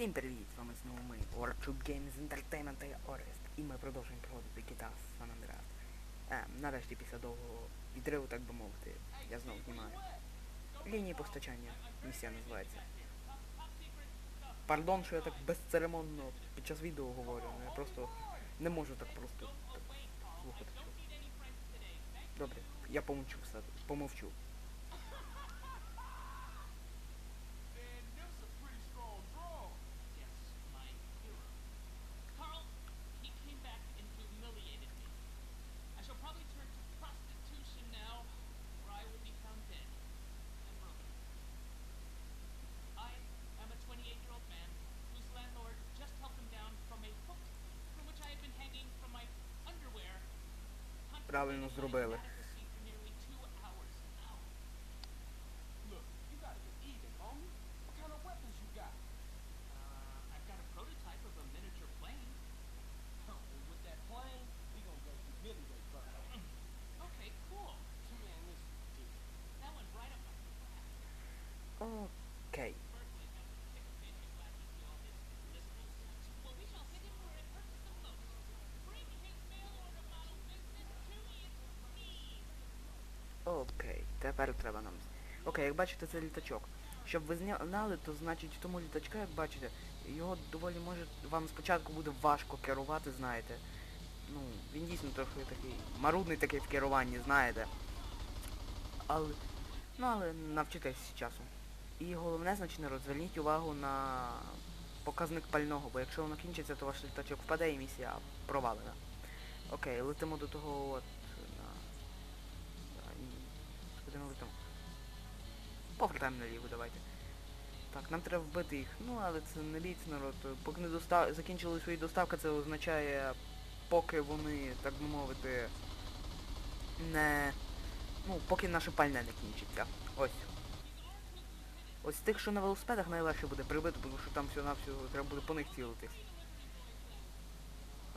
Всім привіт! З вами знову ми, Orchard Games Entertainment я Орест. І ми продовжуємо проводити GTA San Andreas. Е, нарешті після довгого відриву, так би мовити, я знову знімаю. Лінії постачання. Місія називається. Пардон, що я так безцеремонно під час відео говорю, але я просто не можу так просто так, слухати. Добре, я помовчу все. Помовчу. Правильно зробили. Тепер треба нам. Окей, як бачите, це літачок. Щоб ви знали, то значить в тому літачка, як бачите, його доволі може вам спочатку буде важко керувати, знаєте. Ну, він дійсно трохи такий марудний такий в керуванні, знаєте. Але. Ну але навчитесь з часом. І головне, значить, народ, зверніть увагу на показник пального, бо якщо воно кінчиться, то ваш літачок впаде і місія провалена. Окей, летимо до того от. Куди ми летимо? Повертаємо наліво, давайте. Так, нам треба вбити їх. Ну, але це не бійте народ. Поки не доста... закінчили свої доставки, це означає, поки вони, так би мовити, не... Ну, поки наше пальне не кінчиться. Ось. Ось тих, що на велосипедах найлегше буде прибити, тому що там всього навсього треба буде по них цілитись.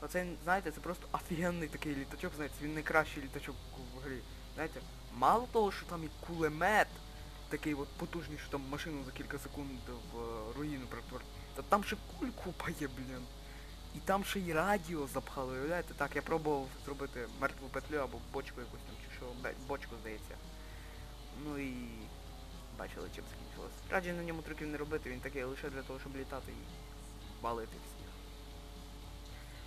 Оце, знаєте, це просто офігенний такий літачок, знаєте, він найкращий літачок в грі. Знаєте, мало того, що там і кулемет, такий от потужний, що там машину за кілька секунд в е, руїну перетворить. Та там ще куль купа блін. І там ще й радіо запхали, уявляєте? Так, я пробував зробити мертву петлю або бочку якусь там, чи що, бочку, здається. Ну і бачили, чим закінчилось. Раджу на ньому трюків не робити, він такий лише для того, щоб літати і валити всіх.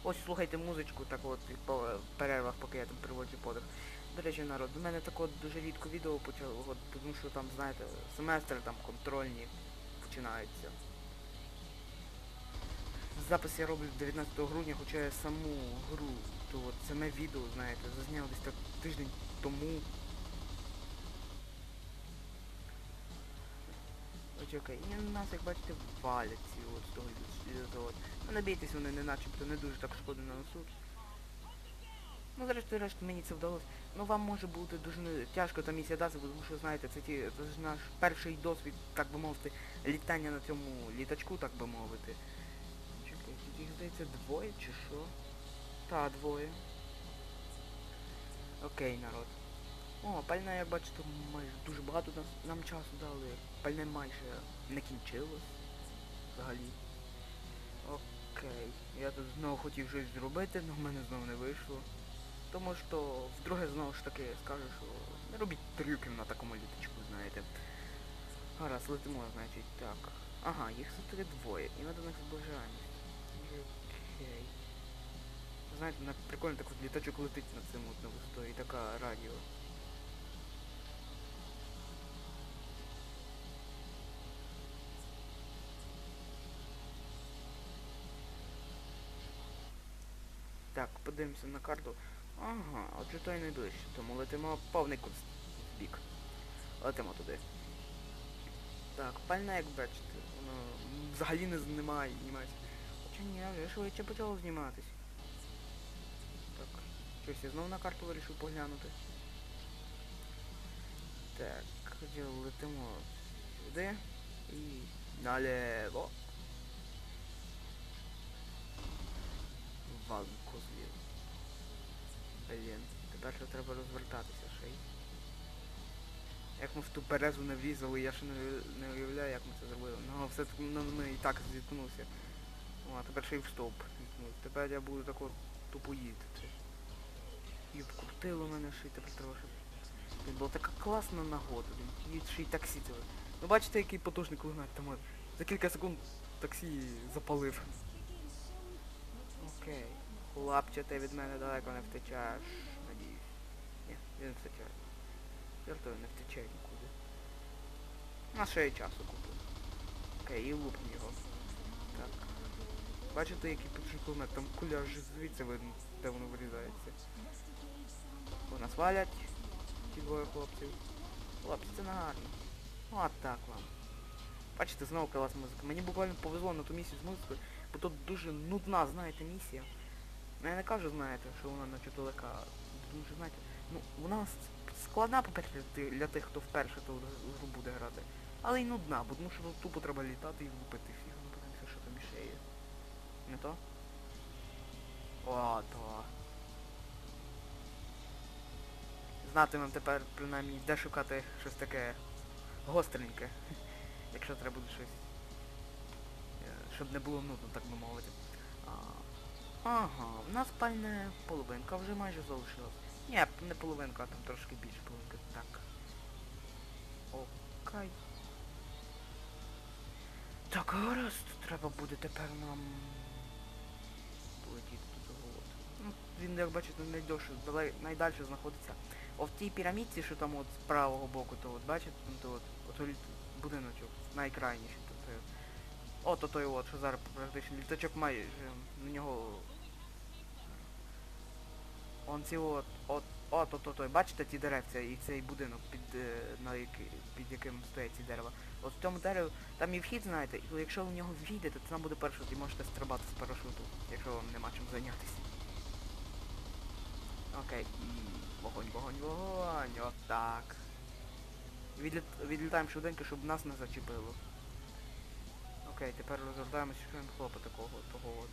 Ось слухайте музичку, так от по е, перервах, поки я там приводжу подих. До речі, народ, у мене так от дуже рідко відео почало, тому що там, знаєте, семестр там контрольні починаються. Запис я роблю 19 грудня, хоча я саму гру, то от саме відео, знаєте, зазняв десь так тиждень тому. Окей. І на нас, як бачите, валять ці от того. Ну не бійтесь, вони не начебто не дуже так шкоди нанесуть. Ну, зрештою, решт мені це вдалося. Ну вам може бути дуже тяжко та місія дати, тому що знаєте, це ті це ж наш перший досвід, так би мовити, літання на цьому літачку, так би мовити. Чекайте, їх здається двоє чи що? Та, двоє. Окей, народ. О, пальне, як бачите, майже дуже багато нас, нам часу дали. Пальне майже не кінчилось. Взагалі. Окей. Я тут знову хотів щось зробити, але в мене знову не вийшло. Тому що вдруге знову ж таки скажу, що не робіть трюків на такому літачку, знаєте. Гаразд, летимо, значить, так. Ага, їх все-таки двоє, і ми до них зближаємось. Окей. Знаєте, на прикольно так от літачок летить над цим от на висоті, і така радіо. Так, подивимося на карту. Ага, отже той найближче, тому летимо повний курс в бік. Летимо туди. Так, пальне, як бачите, воно взагалі не знімає, знімається. Хоча ні, вже швидше почало зніматись. Так, щось я знову на карту вирішив поглянути. Так, летимо сюди і наліво. Тепер ще треба розвертатися ще й. Як ми в ту березу не врізали, я ще не, уявляю, як ми це зробили. Ну, все таки ну, ми і так зіткнувся. О, а тепер ще й в стовп. Тепер я буду тако тупо їздити. І вкрутило мене ще й тепер трохи. Тут була така класна нагода. І ще й таксі ціле. Ну бачите, який потужний кулемет, там за кілька секунд таксі запалив. Окей. Хлопче, ти від мене далеко не втечеш. Він втече. Жартую, не втече нікуди. На ще й часу купив. Окей, і лупню його. Так. Бачите, який кулемет? Там куля аж звідси видно, де воно вирізається. О, нас валять. Ті двоє хлопців. Хлопці, це не гарно. Ну, а так вам. Бачите, знову клас музика. Мені буквально повезло на ту місію з музикою, бо тут дуже нудна, знаєте, місія. Ну я не кажу, знаєте, що вона наче далека. Дуже, знаєте, ну вона складна, по-перше, для тих, хто вперше ту гру буде грати. Але й нудна, бо тому що тут тупо треба літати і лупити фіг, ну подивимося, що там іще є. Не то? О, то. Знатимем тепер принаймні де шукати щось таке гостреньке. Якщо треба буде щось. е, Щоб не було нудно, так би мовити. Ага, у нас пальне половинка вже майже залишилась. Ні, не половинка, а там трошки більше половинки. Так. Окей. Так, гаразд, треба буде тепер нам полетіти до того. Ну, він, як бачите, найдовше, найдальше знаходиться. О в тій пірамідці, що там от з правого боку, то от бачите, там то от, от будиночок, найкрайніший, це. От отой от, що зараз практично літачок майже на нього. Он ці от, от, от, от, от, бачите ті деревця і цей будинок, під, е, на який, під яким стоять ці дерева. От в цьому дереві, там і вхід, знаєте, і якщо ви в нього війдете, то там буде парашут і можете стрибати з парашуту, якщо вам нема чим зайнятися. Окей, і вогонь, вогонь, вогонь, отак. Відліт... Відлітаємо швиденько, щоб нас не зачепило. Окей, тепер розгортаємося, що він хлопа такого, от.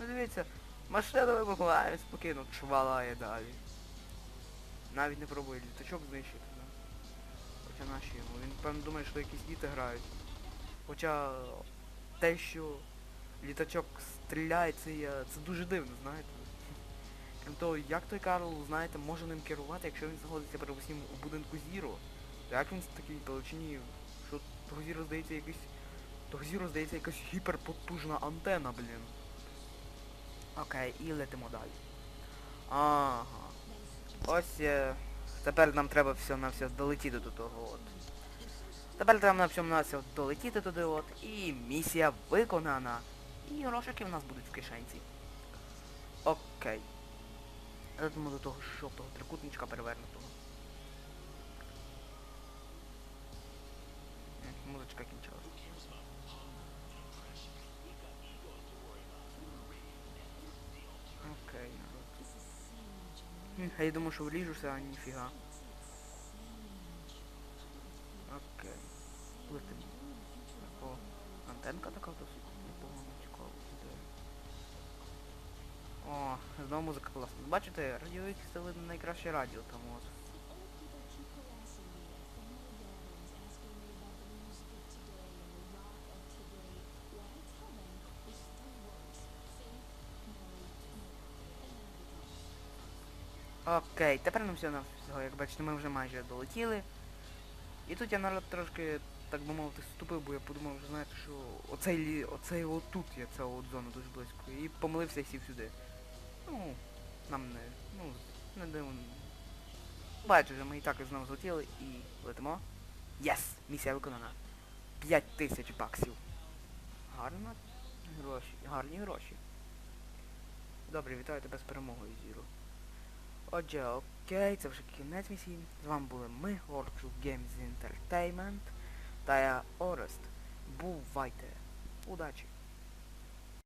Ну дивіться, машина вимагає, спокійно чвалає далі. Навіть не пробує літачок знищити. Да. Хоча наші йому. Він певно думає, що якісь діти грають. Хоча те, що літачок стріляє, це, є- це дуже дивно, знаєте. Крім того, як той Карл, знаєте, може ним керувати, якщо він знаходиться передусім у будинку Зіро? Як він з такій величині, що того Зіро здається якийсь... Того Зіро здається якась гіперпотужна антена, блін. Окей, і летимо далі. Ага. Ось е, тепер нам треба все на все долетіти до того от. Тепер треба на всьому на все долетіти туди от. І місія виконана. І грошики в нас будуть в кишенці. Окей. Летимо до того жовтого трикутничка перевернутого. Музичка кінчалась. Окей, народ. М, А я думаю, що вліжуся, а ніфіга. Окей. Летимо. О, антенка така досить непогана, цікава. О, знову музика класна. Бачите, радіо це видно найкраще радіо там от. Окей, тепер нам все на всього, як бачите, ми вже майже долетіли. І тут я народ трошки, так би мовити, ступив, бо я подумав, що знаєте, що оцей оцей отут є ця от зона дуже близько. І помилився і сів сюди. Ну, нам не. Ну, не дивно. Бачите, ми і так знову злетіли і летимо. Єс! Місія виконана. 5 тисяч баксів. Гарно гроші. Гарні гроші. Добре, вітаю тебе з перемогою, Зіро. Отже, окей, це вже кінець місії. З вами були ми, World Games Entertainment та я Орест. Бувайте. Удачі!